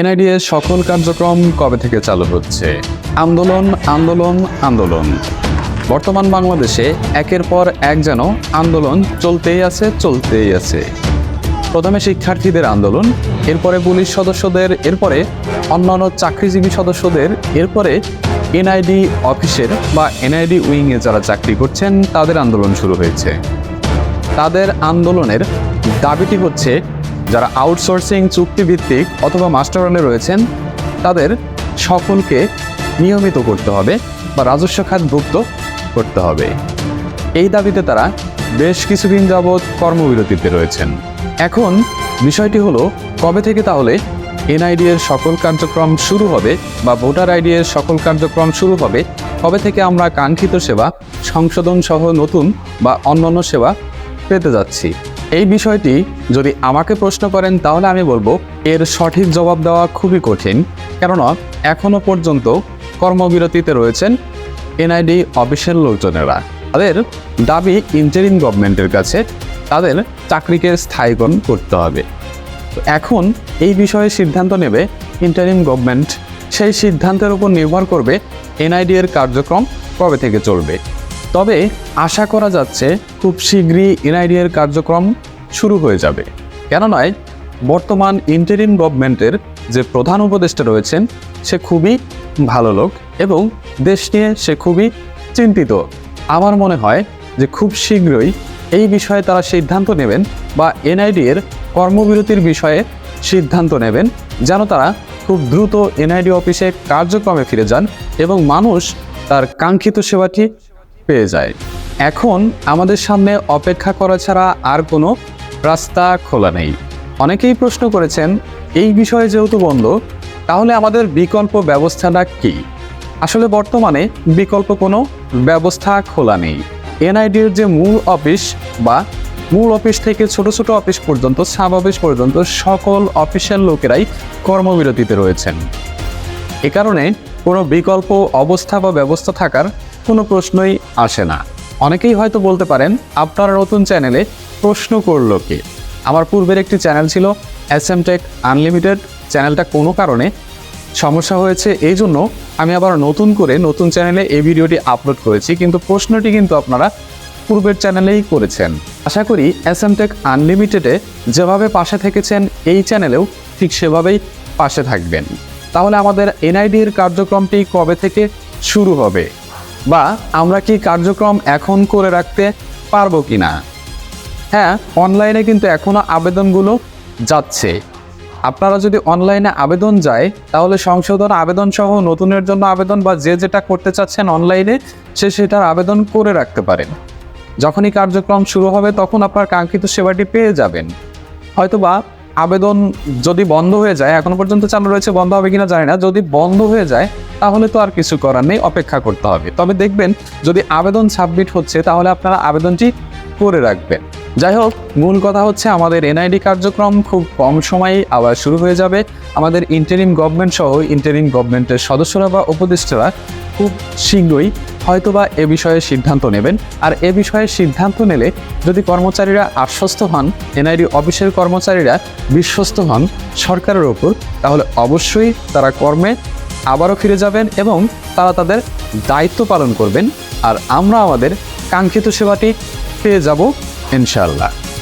এনআইডিএর সকল কার্যক্রম কবে থেকে চালু হচ্ছে? আন্দোলন আন্দোলন আন্দোলন। বর্তমান বাংলাদেশে একের পর এক যেন আন্দোলন চলতেই আছে চলতেই আছে। প্রথমে শিক্ষার্থীদের আন্দোলন, এরপরে পুলিশ সদস্যদের, এরপরে অন্যান্য চাকরিজীবী সদস্যদের, এরপরে এনআইডি অফিসের বা এনআইডি উইংয়ে যারা চাকরি করছেন, তাদের আন্দোলন শুরু হয়েছে। তাদের আন্দোলনের দাবিটি হচ্ছে যারা আউটসোর্সিং চুক্তিভিত্তিক অথবা মাস্টার রোলে রয়েছেন, তাদের সকলকে নিয়মিত করতে হবে বা রাজস্ব খাতভুক্ত করতে হবে। এই দাবিতে তারা বেশ কিছুদিন যাবৎ কর্মবিরতিতে রয়েছেন। এখন বিষয়টি হলো, কবে থেকে তাহলে এনআইডি এর সকল কার্যক্রম শুরু হবে বা ভোটার আইডি এর সকল কার্যক্রম শুরু হবে, কবে থেকে আমরা কাঙ্ক্ষিত সেবা, সংশোধন সহ নতুন বা অন্যান্য সেবা পেতে যাচ্ছি? এই বিষয়টি যদি আমাকে প্রশ্ন করেন, তাহলে আমি বলব এর সঠিক জবাব দেওয়া খুবই কঠিন। কেননা এখনও পর্যন্ত কর্মবিরতিতে রয়েছেন এনআইডি অফিসিয়াল লোকজনেরা। তাদের দাবি ইন্টারিম গভর্নমেন্টের কাছে, তাদের চাকরিকে স্থায়ীকরণ করতে হবে। এখন এই বিষয়ে সিদ্ধান্ত নেবে ইন্টারিম গভর্নমেন্ট। সেই সিদ্ধান্তের উপর নির্ভর করবে এনআইডি এর কার্যক্রম কবে থেকে চলবে। তবে আশা করা যাচ্ছে খুব শীঘ্রই এনআইডি এর কার্যক্রম শুরু হয়ে যাবে। কেন নয়, বর্তমান ইন্টারিম গভর্নমেন্টের যে প্রধান উপদেষ্টা রয়েছেন, সে খুবই ভালো লোক এবং দেশ নিয়ে সে খুবই চিন্তিত। আমার মনে হয় যে খুব শীঘ্রই এই বিষয়ে তারা সিদ্ধান্ত নেবেন বা এনআইডি এর কর্মবিরতির বিষয়ে সিদ্ধান্ত নেবেন যেন তারা খুব দ্রুত এনআইডি অফিসে কার্যক্রমে ফিরে যান এবং মানুষ তার কাঙ্ক্ষিত সেবাটি পেয়ে যায়। এখন আমাদের সামনে অপেক্ষা করা ছাড়া আর কোনো রাস্তা খোলা নেই। অনেকেই প্রশ্ন করেছেন, এই বিষয়ে যেহেতু বন্ধ, তাহলে আমাদের বিকল্প ব্যবস্থাটা কী? আসলে বর্তমানে বিকল্প কোনো ব্যবস্থা খোলা নেই। এনআইডির যে মূল অফিস বা মূল অফিস থেকে ছোট ছোট অফিস পর্যন্ত, সাব অফিস পর্যন্ত সকল অফিসের লোকেরাই কর্মবিরতিতে রয়েছেন। এ কারণে কোনো বিকল্প অবস্থা বা ব্যবস্থা থাকার কোনো প্রশ্নই আসে না। অনেকেই হয়তো বলতে পারেন, আপনার নতুন চ্যানেলে প্রশ্ন করল কে? আমার পূর্বের একটি চ্যানেল ছিল এস এম টেক আনলিমিটেড। চ্যানেলটা কোনো কারণে সমস্যা হয়েছে এই জন্য আমি আবার নতুন করে নতুন চ্যানেলে এই ভিডিওটি আপলোড করেছি, কিন্তু প্রশ্নটি কিন্তু আপনারা পূর্বের চ্যানেলেই করেছেন। আশা করি এস এম টেক আনলিমিটেডে যেভাবে পাশে থেকেছেন, এই চ্যানেলেও ঠিক সেভাবেই পাশে থাকবেন। তাহলে আমাদের এনআইডির কার্যক্রমটি কবে থেকে শুরু হবে? বা আমরা কি কার্যক্রম এখন করে রাখতে পারব কি না হ্যাঁ অনলাইনে কিন্তু এখনও আবেদনগুলো যাচ্ছে। আপনারা যদি অনলাইনে আবেদন যায়, তাহলে সংশোধন আবেদন সহ নতুনের জন্য আবেদন বা যে যেটা করতে চাচ্ছেন অনলাইনে সে সেটার আবেদন করে রাখতে পারেন। যখনই কার্যক্রম শুরু হবে, তখন আপনার কাঙ্ক্ষিত সেবাটি পেয়ে যাবেন। হয়তোবা আবেদন যদি বন্ধ হয়ে যায়, এখনও পর্যন্ত চালু রয়েছে, বন্ধ হবে কিনা জানি না, যদি বন্ধ হয়ে যায়, তাহলে তো আর কিছু করার নেই, অপেক্ষা করতে হবে। তবে দেখবেন, যদি আবেদন সাবমিট হচ্ছে, তাহলে আপনারা আবেদনটি করে রাখবেন। যাই হোক, মূল কথা হচ্ছে আমাদের এনআইডি কার্যক্রম খুব কম সময়েই আবার শুরু হয়ে যাবে। আমাদের ইন্টারিম গভর্নমেন্ট সহ ইন্টারিম গভর্নমেন্টের সদস্যরা বা উপদেষ্টারা খুব শীঘ্রই হয়তোবা এ বিষয়ে সিদ্ধান্ত নেবেন। আর এ বিষয়ে সিদ্ধান্ত নিলে যদি কর্মচারীরা আশ্বস্ত হন, এনআইডি অফিসের কর্মচারীরা বিশ্বস্ত হন সরকারের ওপর, তাহলে অবশ্যই তারা কর্মে আবারও ফিরে যাবেন এবং তারা তাদের দায়িত্ব পালন করবেন। আর আমরা আমাদের কাঙ্ক্ষিত সেবাটি পেয়ে যাব, ইনশাআল্লাহ।